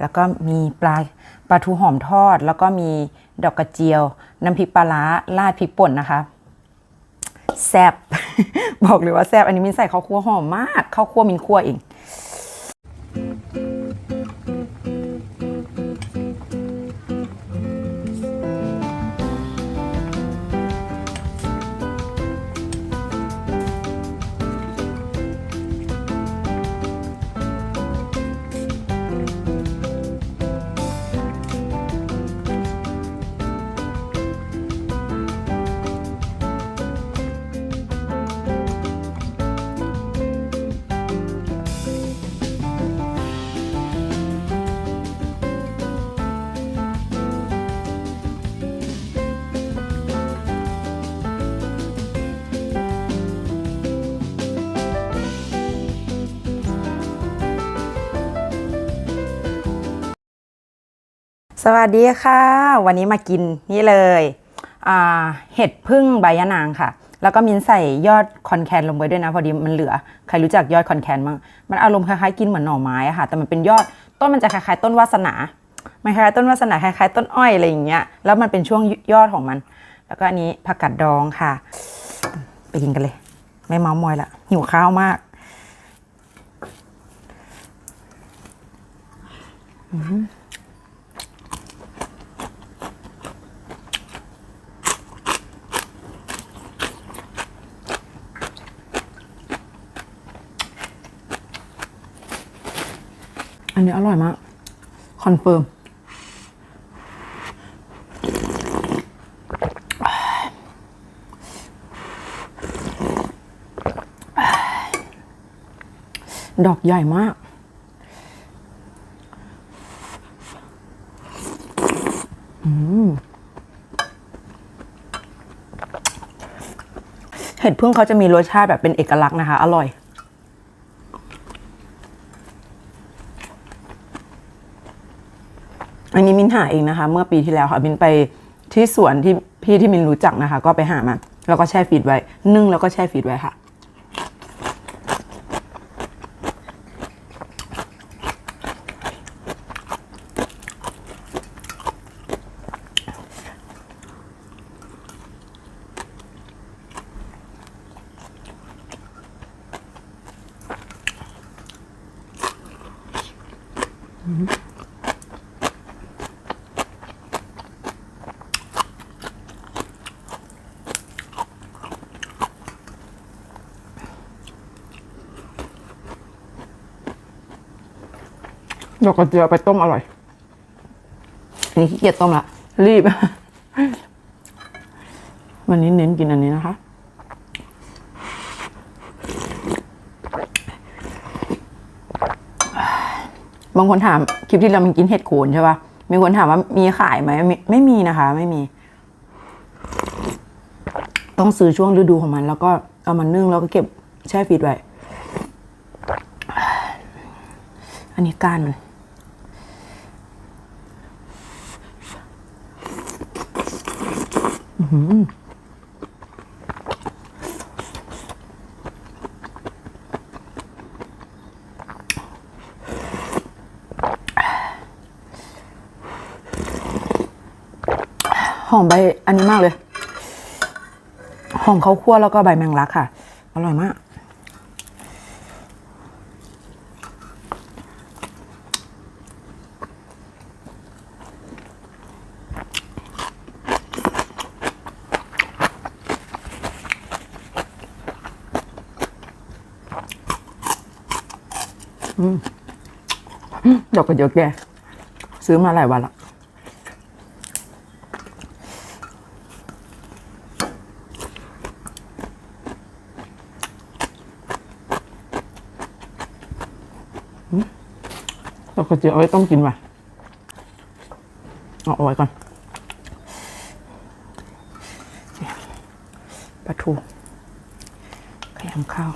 แล้วก็มีปลาปลาทูหอมทอด แล้วก็มีดอกกระเจียว น้ำพริกปลาร้าราดพริกป่นนะคะแซบบอกเลยว่าแซบอันนี้มินใส่ข้าวคั่วหอมมากข้าวคั่วมินคั่วเอง สวัสดีค่ะ วันนี้มากินนี่เลยเห็ดพึ่งใบยะนางค่ะ แล้วก็มินใส่ยอดคอนแคนลงไปด้วยนะ พอดีมันเหลือ ใครรู้จักยอดคอนแคนมั้งมันอารมณ์คล้ายๆกินเหมือนหน่อไม้ค่ะ แต่มันเป็นยอดต้นมันจะคล้ายๆต้นวาสนามันคล้ายๆต้นวาสนาคล้ายๆต้นอ้อยอะไรอย่างเงี้ยแล้วมันเป็นช่วงยอดของมัน แล้วก็อันนี้ผักกาดดองค่ะ ไปกินกันเลย ไม่เมามอยละหิวข้าวมากอัันนี้อร่อยมาก คอนเฟิร์ม ดอกใหญ่มากเห็ดพึ่งเขาจะมีรสชาติแบบเป็นเอกลักษณ์นะคะ อร่อย อันนี้มินหาเองนะคะ เมื่อปีที่แล้วค่ะมินไปที่สวนที่พี่ที่มินรู้จักนะคะ ก็ไปหามา แล้วก็แช่ฟีดไว้ นึ่งแล้วก็แช่ฟีดไว้ค่ะ ดอกกระเจียวไปต้มอร่อยอันนี้ขี้เกียจต้มละ รีบ วันนี้เน้นกินอันนี้นะคะ บางคนถามคลิปที่เรามันกินเห็ดโคนใช่ปะมีคนถามว่ามีขายไหมไม่ไม่มีนะคะ ไม่มี ต้องซื้อช่วงฤดูของมัน แล้วก็เอามันนึ่งแล้วก็เก็บแช่ฟรีดไว้อันนี้ก้านมัน อื้อ หอหอมใบอันนี้มากเลย หอมข้าวคั่วแล้วก็ใบแมงลักค่ะ อร่อยมาก ดอกกระเจียวแกซื้อมาหลายวันละอืมดอกกระเจียวเอาไว้ต้มกินว่ะเอาเอาไว้ก่อนปลาทูขยำข้าว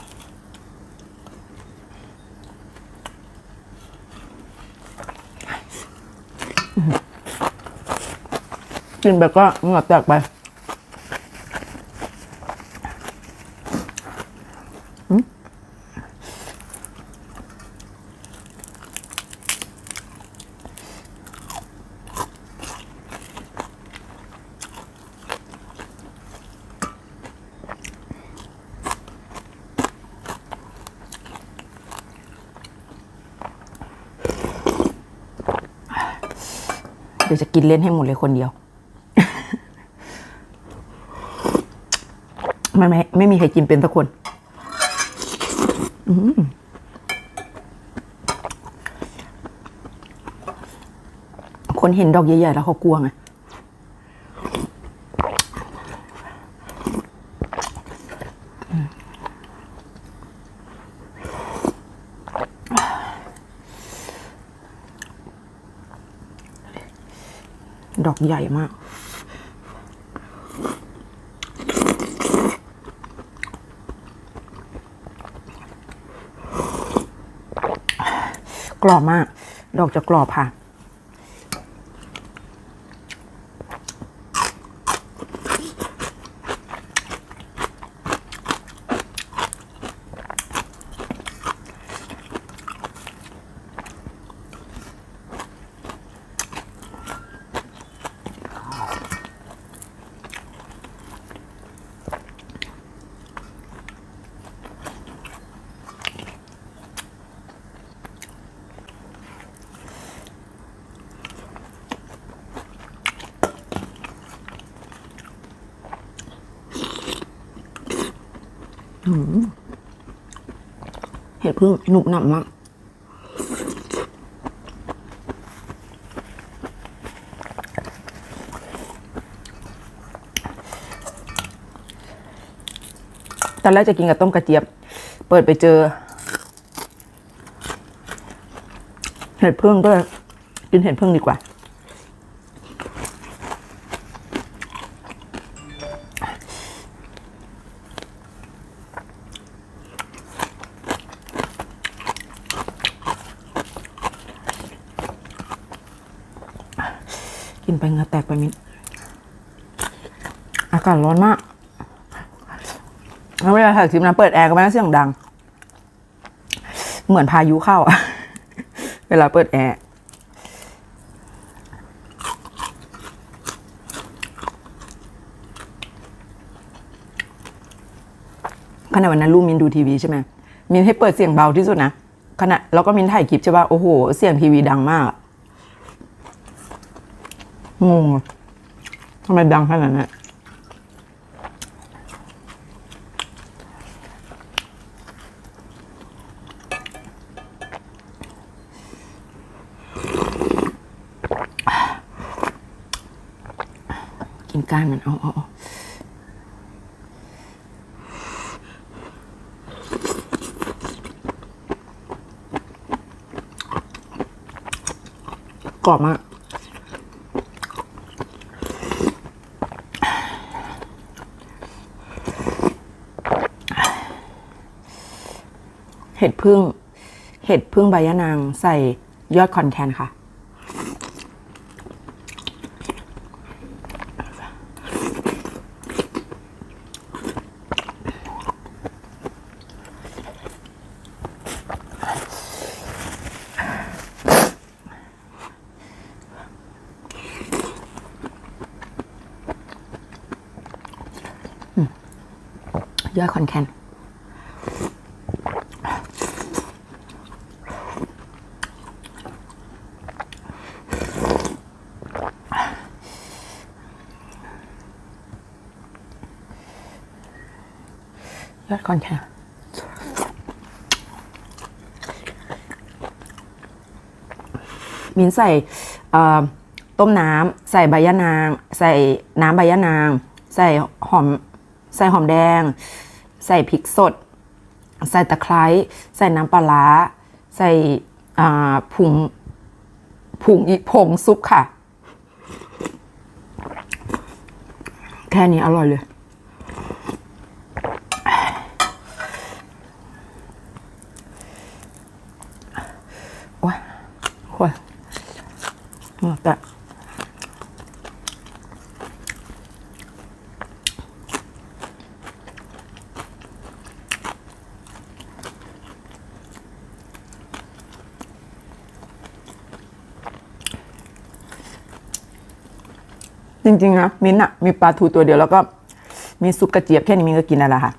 กินไปก็เหงื่อแตกไป เดี๋ยวจะกินเล่นให้หมดเลยคนเดียว ไม่ไม่ไม่มีใครกินเป็นสักคนคนเห็นดอกใหญ่ๆแล้วเขากลัวไงดอกใหญ่มาก กรอบมาก ดอกจะกรอบค่ะ เห็ดพึ่งหนุบหนับมากตอนแรกจะกินกับต้มกระเจี๊ยบ เปิดไปเจอ เห็ดพึ่งก็กินเห็ดพึ่งดีกว่า ตกไปมิดอากาศร้อนมากแล้วเวลาถ่ายคลิปนะเปิดแอร์ก็ไม่ได้เสียงดัง เหมือนพายุเข้าอะเวลาเปิดแอร์ขณะวันนั้นลูกมินดูทีวีใช่ไหมมินให้เปิดเสียงเบาที่สุดนะขณะแล้วก็มินถ่ายคลิปใช่ป่ะโอ้โห เสียงทีวีดังมาก งงทำไมดังขนาดนั้นกินก้านมันเอาเอาเอากรอบมาก ห็ดพึ่ง เห็ดพึ่งใบยะนางใส่ยอดคอนแคนค่ะ ยอดคอนแคน ยอดคอนแคนมินใส่ต้มน้ำใส่ใบยะนาง ใส่น้ำใบยะนาง ใส่หอม ใส่หอมแดง ใส่พริกสด ใส่ตะไคร้ใส่น้ำปลาร้าใส่ผงผงอีผงซุปค่ะ แค่นี้อร่อยเลย โอ้ย โอ้ยเหงือกแตกจริงๆนะมิ้นท์อะมีปลาทูตัวเดียวแล้วก็ มีซุปกระเจี๊ยบแค่นี้มิ้นก็กินได้แล้วค่ะ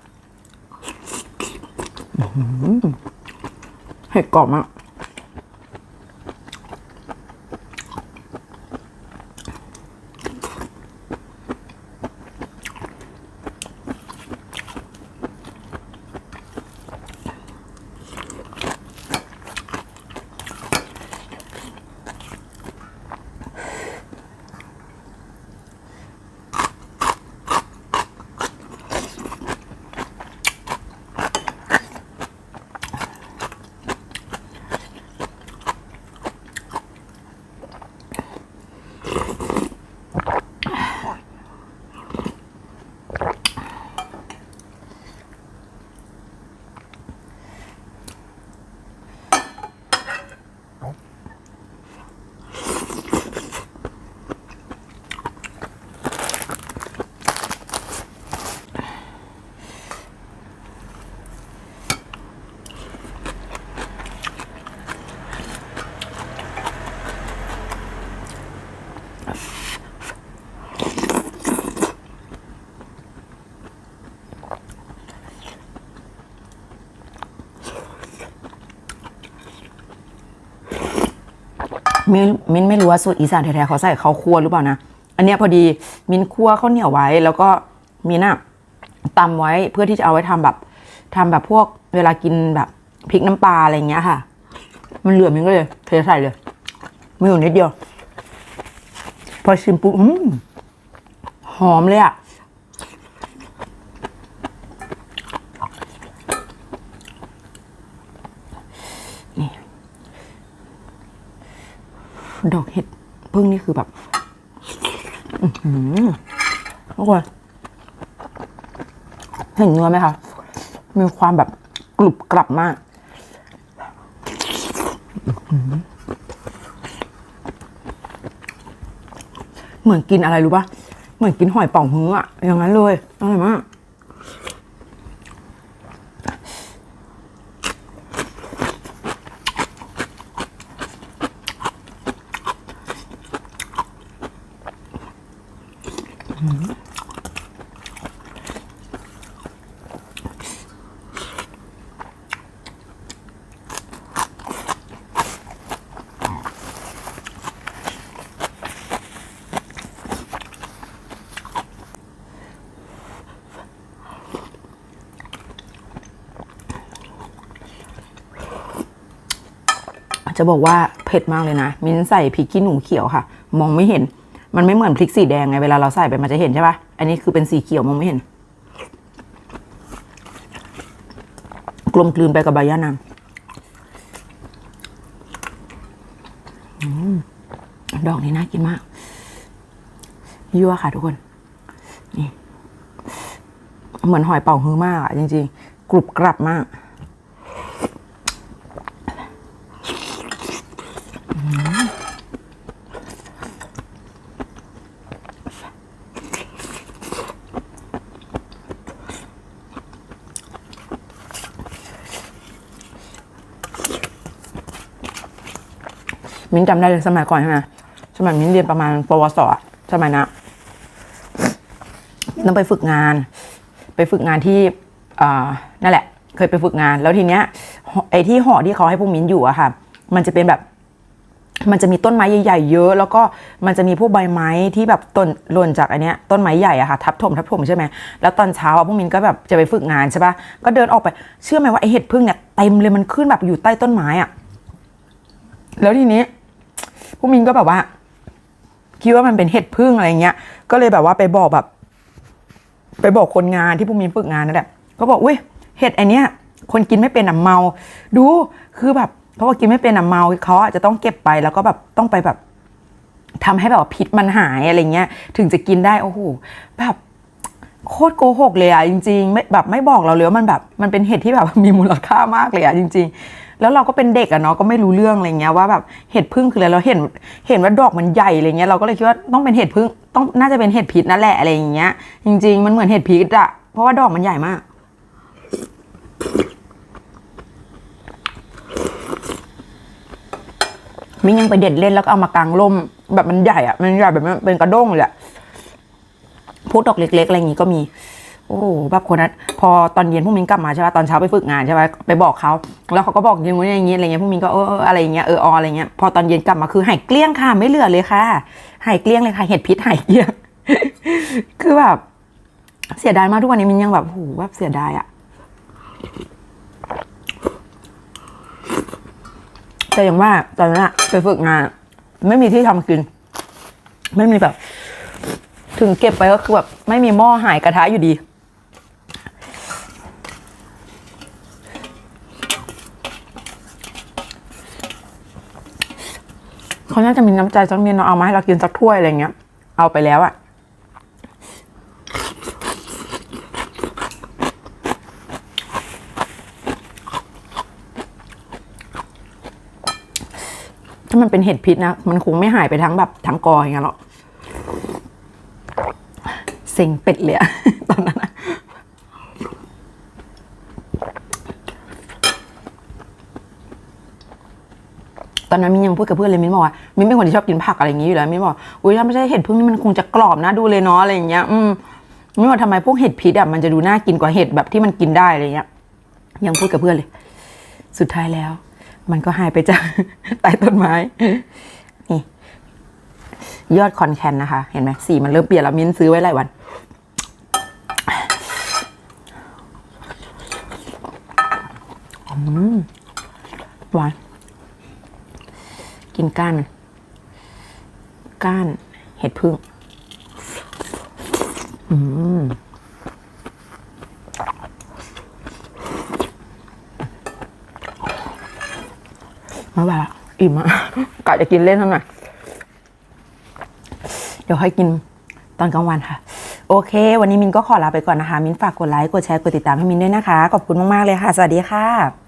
อื้อหือเห็ดกรอบมาก มินมินไม่รู้ว่าสูตรอีสานแท้ๆเขาใส่ข้าวคั่วหรือเปล่านะ อันเนี้ยพอดีมินคั่วข้าวเหนียวไว้ แล้วก็มินอะตำไว้เพื่อที่จะเอาไว้ทำแบบทำแบบพวกเวลากินแบบพริกน้ำปลาอะไรอย่างเงี้ยค่ะ มันเหลือมินก็เลยเทใส่เลยไม่อยู่นิดเดียว พอชิมปุ๊บหอมเลยอะ ดอกเห็ดพึ่งนี่คือแบบอือหือทุกคนเห็นเนื้อไหมคะ มีความแบบกรุบกรับมาก เหมือนกินอะไรรู้ปะเหมือนกินหอยเป่าฮื้ออะอย่างนั้นเลยอร่อยมาก จะบอกว่าเผ็ดมากเลยนะ มิ้นใส่พริกขี้หนูเขียวค่ะ มองไม่เห็น มันไม่เหมือนพริกสีแดงไงเวลาเราใส่ไปมันจะเห็นใช่ปะอันนี้คือเป็นสีเขียวมองไม่เห็น กลมกลืนไปกับใบย่านางดอกนี้น่ากินมาก ยั่วค่ะทุกคน นี่ เหมือนหอยเป่าฮื้อมากอะจริง ๆ กรุบกรับมาก มิ้นจำได้เลยสมัยก่อนใช่ไหมสมัยมิ้นเรียนประมาณปวสสมัยนะต้องไปฝึกงาน ไปฝึกงานที่นั่นแหละ เคยไปฝึกงาน แล้วทีเนี้ยไอ้ที่หอที่เขาให้พวกมิ้นอยู่อะค่ะ มันจะเป็นแบบ มันจะมีต้นไม้ใหญ่ๆเยอะ แล้วก็มันจะมีพวกใบไม้ที่แบบต้นหล่นจากอันเนี้ยต้นไม้ใหญ่อะค่ะทับถมทับถมใช่ไหมแล้วตอนเช้าอะพวกมินก็แบบจะไปฝึกงานใช่ปะก็เดินออกไปเชื่อไหมว่าไอเห็ดพึ่งเนี่ยเต็มเลยมันขึ้นแบบอยู่ใต้ต้นไม้อะแล้วทีนี้ พวกมินก็แบบว่า คิดว่ามันเป็นเห็ดพึ่งอะไรเงี้ย ก็เลยแบบว่าไปบอกแบบ ไปบอกคนงานที่พวกมินฝึกงานนั่นแหละก็บอกอุ้ยเห็ดไอเนี้ยคนกินไม่เป็นอะเมา ดู คือแบบเพราะว่ากินไม่เป็นอะเมาเขาอาจจะต้องเก็บไปแล้วก็แบบต้องไปแบบทำให้แบบพิษมันหายอะไรเงี้ย ถึงจะกินได้โอ้โหแบบโคตรโกหกเลยอะจริงๆไม่แบบไม่บอกเราเลยว่ามันแบบมันเป็นเห็ดที่แบบมีมูลค่ามากเลยอะจริง ๆ แล้วเราก็เป็นเด็กอะเนาะก็ไม่รู้เรื่องอะไรเงี้ยว่าแบบเห็ดพึ่งคืออะไรเราเห็นเห็นว่าดอกมันใหญ่อะไรเงี้ยเราก็เลยคิดว่าต้องเป็นเห็ดพึ่งต้องน่าจะเป็นเห็ดพิษนั่นแหละอะไรอย่างเงี้ย จริง ๆ มันเหมือนเห็ดพิษอะเพราะว่าดอกมันใหญ่มากมิ้งยังไปเด็ดเล่นแล้วก็เอามากางร่มแบบมันใหญ่อะมันใหญ่แบบมันเป็นกระด้งเลยอะพวกดอกเล็กๆอะไรอย่างงี้ก็มี โอ้โหแบบคนนั้นพอตอนเย็นพวกมิ้นกลับมาใช่ป่ะตอนเช้าไปฝึกงานใช่ป่ะไปบอกเขาแล้วเขาก็บอกอย่างงี้อย่างงี้อะไรเงี้ยพวกมิ้นก็เอออะไรเงี้ยเออออะไรเงี้ยพอตอนเย็นกลับมาคือหายเกลี้ยงค่ะไม่เหลือเลยค่ะหายเกลี้ยงเลยค่ะเห็ดพิษหายเกลี้ยงคือแบบเสียดายมากทุกวันนี้มินยังแบบโหแบบเสียดายอะแต่อย่างว่าตอนนั้นอะไปฝึกงาน ไม่มีที่ทำกิน ไม่มีแบบ ถึงเก็บไปก็คือแบบ ไม่มีหม้อหายกระทะอยู่ดี เขาน่าจะมีน้ำใจสักนิดเนาะเอามาให้เรากินสักถ้วยอะไรเงี้ย เอาไปแล้วอะถ้ามันเป็นเห็ดพิษนะ มันคงไม่หายไปทั้งแบบทั้งกออย่างเงี้ยหรอกเซ็งเป็ดเลยอะตอนนั้น อนนั้นมินยังพูดกับเพื่อนเลยมินบอกว่ามินเป็นคนที่ชอบกินผักอะไรอย่างงี้อยู่แล้วมินบอกอุ้ยถ้าไม่ใช่เห็ดพึ่งนี่มันคงจะกรอบนะดูเลยเนาะอะไรอย่างเงี้ยอืมมินบอกทำไมพวกเห็ดพิษอะมันจะดูน่ากินกว่าเห็ดแบบที่มันกินได้อะไรเงี้ย ยังพูดกับเพื่อนเลย สุดท้ายแล้ว มันก็หายไปจากใต้ต้นไม้นี่ยอดคอนแคนนะคะ เห็นไหมสีมันเริ่มเปลี่ยนแล้วมินซื้อไว้หลายวันหวาน กินก้านมันก้านเห็ดพึ่ง อืมม่ไหวละอิ่มอะกะจะกินเล่นเท่าไหร่เดี๋ยวให้กินตอนกลางวันค่ะ โอเค วันนี้มินก็ขอลาไปก่อนนะคะ มินฝากกดไลค์ กดแชร์ กดติดตามให้มินด้วยนะคะ ขอบคุณมาก ๆ เลยค่ะ สวัสดีค่ะ